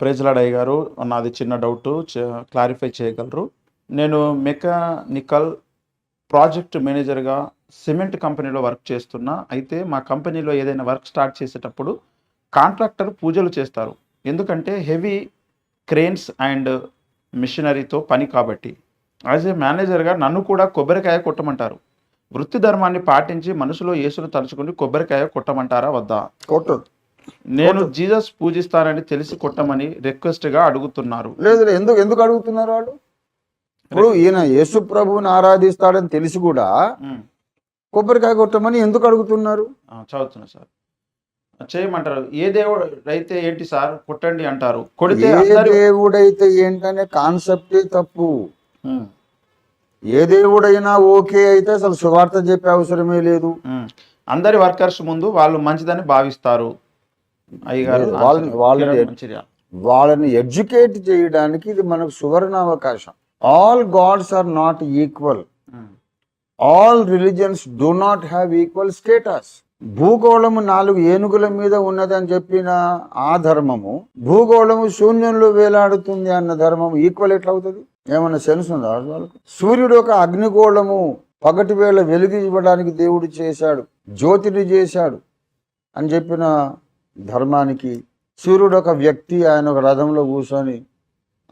ప్రేజ్లాడయ్య గారు నాది చిన్న డౌట్ క్లారిఫై చేయగలరు. నేను మెకానికల్ ప్రాజెక్ట్ మేనేజర్గా సిమెంట్ కంపెనీలో వర్క్ చేస్తున్నా. అయితే మా కంపెనీలో ఏదైనా వర్క్ స్టార్ట్ చేసేటప్పుడు కాంట్రాక్టర్ పూజలు చేస్తారు. ఎందుకంటే హెవీ క్రేన్స్ అండ్ మిషనరీతో పని కాబట్టి. యాజ్ ఏ మేనేజర్గా నన్ను కూడా కొబ్బరికాయ కొట్టమంటారు. వృత్తి ధర్మాన్ని పాటించి మనసులో యేసును తలుచుకుని కొబ్బరికాయ కొట్టమంటారా వద్దా? కొట్టదు నేను జీసస్ పూజిస్తానని తెలిసి కొట్టమని రిక్వెస్ట్గా అడుగుతున్నారు. లేదు ఎందుకు ఎందుకు అడుగుతున్నారు వాళ్ళు? ఇప్పుడు ఈయన యేసు ప్రభువుని ఆరాధిస్తాడని తెలిసి కూడా కొబ్బరికాయ కొట్టమని ఎందుకు అడుగుతున్నారు? చదువుతున్నా సార్. చేయమంటారు. ఏ దేవుడు అయితే ఏంటి సార్? కొట్టండి అంటారు. కొడితే దేవుడైతే ఏంటనే కాన్సెప్టే తప్పు. ఏ దేవుడైనా ఓకే అయితే అసలు సువార్త చెప్పే అవసరమే లేదు. అందరి వర్కర్స్ ముందు వాళ్ళు మంచిదని భావిస్తారు. వాళ్ళని- వాళ్ళని-. వాళ్ళని ఎడ్యుకేట్ చేయడానికి ఇది మనకు సువర్ణ అవకాశం all gods are not equal all religions do not have equal status భూగోళము నాలుగు ఏనుగుల మీద ఉన్నదని చెప్పిన ఆ ధర్మము భూగోళము శూన్యంలో వేలాడుతుంది అన్న ధర్మం ఈక్వల్ ఎట్లా అవుతుంది ఏమన్నా సెన్స్ ఉందా వాళ్ళకు? సూర్యుడు ఒక అగ్నిగోళము పగటి వేళ వెలుగు ఇవ్వడానికి దేవుడు చేశాడు జ్యోతిని చేశాడు అని చెప్పిన ధర్మానికి సూర్యుడు ఒక వ్యక్తి ఆయన ఒక రథంలో కూర్చొని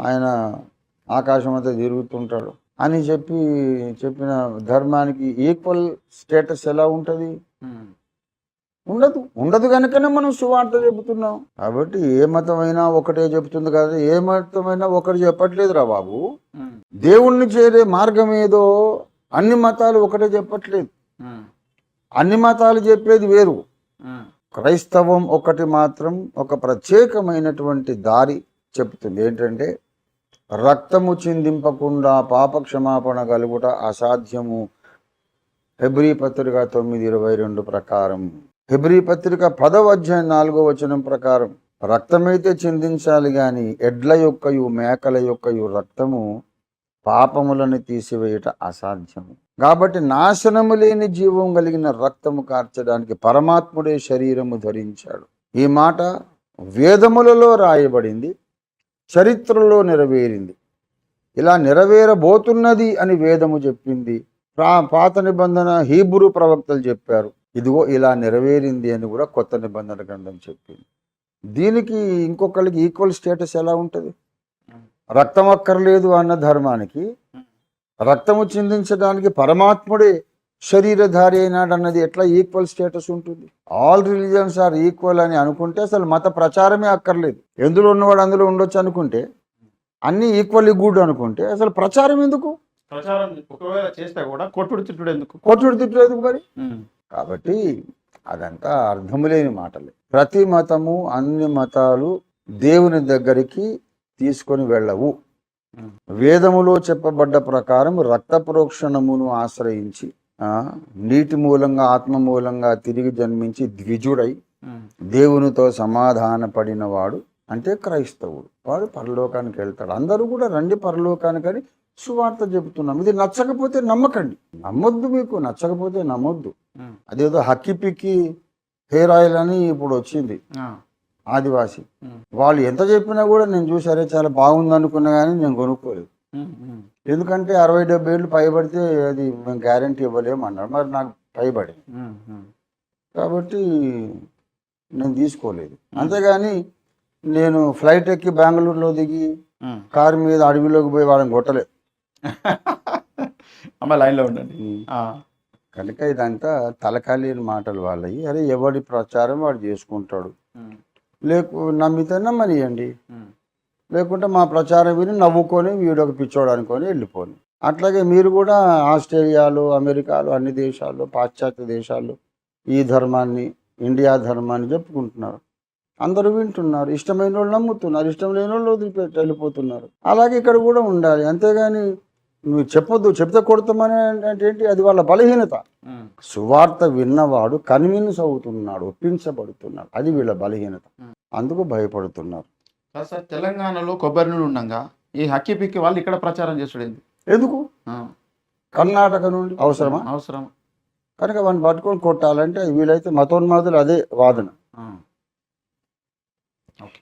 ఆయన ఆకాశం అంతా తిరుగుతుంటాడు. అని చెప్పి చెప్పిన ధర్మానికి ఈక్వల్ స్టేటస్ ఎలా ఉంటుంది? ఉండదు. ఉండదు కనుకనే మనం సువార్త చెబుతున్నాం. కాబట్టి ఏ మతమైనా ఒకటే చెబుతుంది కదా ఏ మతమైనా ఒకటి చెప్పట్లేదురా బాబు. దేవుణ్ణి చేరే మార్గం ఏదో అన్ని మతాలు ఒకటే చెప్పట్లేదు. అన్ని మతాలు చెప్పేది వేరు. క్రైస్తవం ఒకటి మాత్రం ఒక ప్రత్యేకమైనటువంటి దారి చెప్తుంది ఏంటంటే రక్తము చిందింపకుండా పాప క్షమాపణ కలుగుట అసాధ్యము. హెబ్రీ పత్రిక తొమ్మిది ఇరవై రెండు ప్రకారం. హెబ్రీ పత్రిక పదవ అధ్యాయం నాలుగో వచనం ప్రకారం రక్తమైతే చిందించాలి కానీ ఎడ్ల యొక్కయు మేకల యొక్కయు రక్తము పాపములను తీసివేయట అసాధ్యము. కాబట్టి నాశనము లేని జీవం కలిగిన రక్తము కార్చడానికి పరమాత్ముడే శరీరము ధరించాడు. ఈ మాట వేదములలో రాయబడింది చరిత్రలో నెరవేరింది. ఇలా నెరవేరబోతున్నది అని వేదము చెప్పింది. ప్రా పాత నిబంధన హీబ్రూ ప్రవక్తలు చెప్పారు ఇదిగో ఇలా నెరవేరింది అని కూడా కొత్త నిబంధన గ్రంథం చెప్పింది. దీనికి ఇంకొకరికి ఈక్వల్ స్టేటస్ ఎలా ఉంటుంది? రక్తం అక్కర్లేదు అన్న ధర్మానికి రక్తము చిందించడానికి పరమాత్ముడే శరీరధారి అయినాడు అన్నది ఎట్లా ఈక్వల్ స్టేటస్ ఉంటుంది? ఆల్ రిలీజన్స్ ఆర్ ఈక్వల్ అని అనుకుంటే అసలు మత ప్రచారమే అక్కర్లేదు. ఎందులో ఉన్నవాడు అందులో ఉండొచ్చు అనుకుంటే అన్ని ఈక్వల్లీ గుడ్ అనుకుంటే అసలు ప్రచారం ఎందుకు? ప్రచారం ఒకవేళ చేస్తే కూడా కొట్టుడు తిట్టుడు ఎందుకు? కొట్టుడు తిట్టుడు ఎందుకు మరి? కాబట్టి అదంతా అర్థము లేని మాటలే. ప్రతి మతము అన్ని మతాలు దేవుని దగ్గరికి తీసుకొని వెళ్ళవు. వేదములో చెప్పబడ్డ ప్రకారం రక్త ప్రోక్షణమును ఆశ్రయించి ఆ, నీటి మూలంగా ఆత్మ మూలంగా తిరిగి జన్మించి ద్విజుడై దేవునితో సమాధాన పడినవాడు అంటే క్రైస్తవుడు. వాడు పరలోకానికి వెళ్తాడు. అందరూ కూడా రండి పరలోకానికి అని సువార్త చెబుతున్నాం. ఇది నచ్చకపోతే నమ్మకండి. నమ్మొద్దు మీకు నచ్చకపోతే నమ్మొద్దు. అదేదో హక్కి పిక్కి హెయిర్ ఆయిల్ అని ఇప్పుడు వచ్చింది. ఆదివాసి. వాళ్ళు ఎంత చెప్పినా కూడా నేను చూసారే చాలా బాగుంది అనుకున్నా కానీ నేను కొనుక్కోలేదు. ఎందుకంటే అరవై డెబ్బై ఏళ్ళు పైబడితే అది మేము గ్యారంటీ ఇవ్వలేము అన్నారు. మరి నాకు పైబడి. కాబట్టి నేను తీసుకోలేదు. అంతేగాని నేను ఫ్లైట్ ఎక్కి బెంగళూరులో దిగి. కారు మీద అడవిలోకి పోయి వాళ్ళని కొట్టలేదు. అమ్మ లైన్లో ఉండండి. కనుక ఇదంతా తలకాలేని మాటలు వాళ్ళవి. అరే ఎవడి ప్రచారం వాడు చేసుకుంటాడు. లేకు నమ్మితే నమ్మనియండి లేకుంటే మా ప్రచారం విని నవ్వుకొని వీడొక పిచ్చోడు అనుకొని వెళ్ళిపోని. అట్లాగే మీరు కూడా ఆస్ట్రేలియాలో అమెరికాలో అన్ని దేశాల్లో పాశ్చాత్య దేశాల్లో ఈ ధర్మాన్ని ఇండియా ధర్మాన్ని చెప్పుకుంటున్నారు. అందరూ వింటున్నారు. ఇష్టమైన వాళ్ళు నమ్ముతున్నారు. ఇష్టం లేని వాళ్ళు వదిలిపెట్టి వెళ్ళిపోతున్నారు. అలాగే ఇక్కడ కూడా ఉండాలి. అంతేగాని నువ్వు చెప్పొద్దు చెప్తే కొడతామని అంటే ఏంటి? అది వాళ్ళ బలహీనత. సువార్త విన్నవాడు కన్విన్స్ అవుతున్నాడు ఒప్పించబడుతున్నాడు. అది వీళ్ళ బలహీనత. అందుకు భయపడుతున్నారు. సార్ తెలంగాణలో కొబ్బరి నూనె ఉండగా ఈ హక్కి పిక్కి వాళ్ళు ఇక్కడ ప్రచారం చేసుడేంది ఎందుకు? కర్ణాటక నుండి? అవసరమా? అవసరం కనుక వాడిని పట్టుకొని కొట్టాలంటే వీలైతే మతోన్మాదులు అదే వాదన. ఓకే.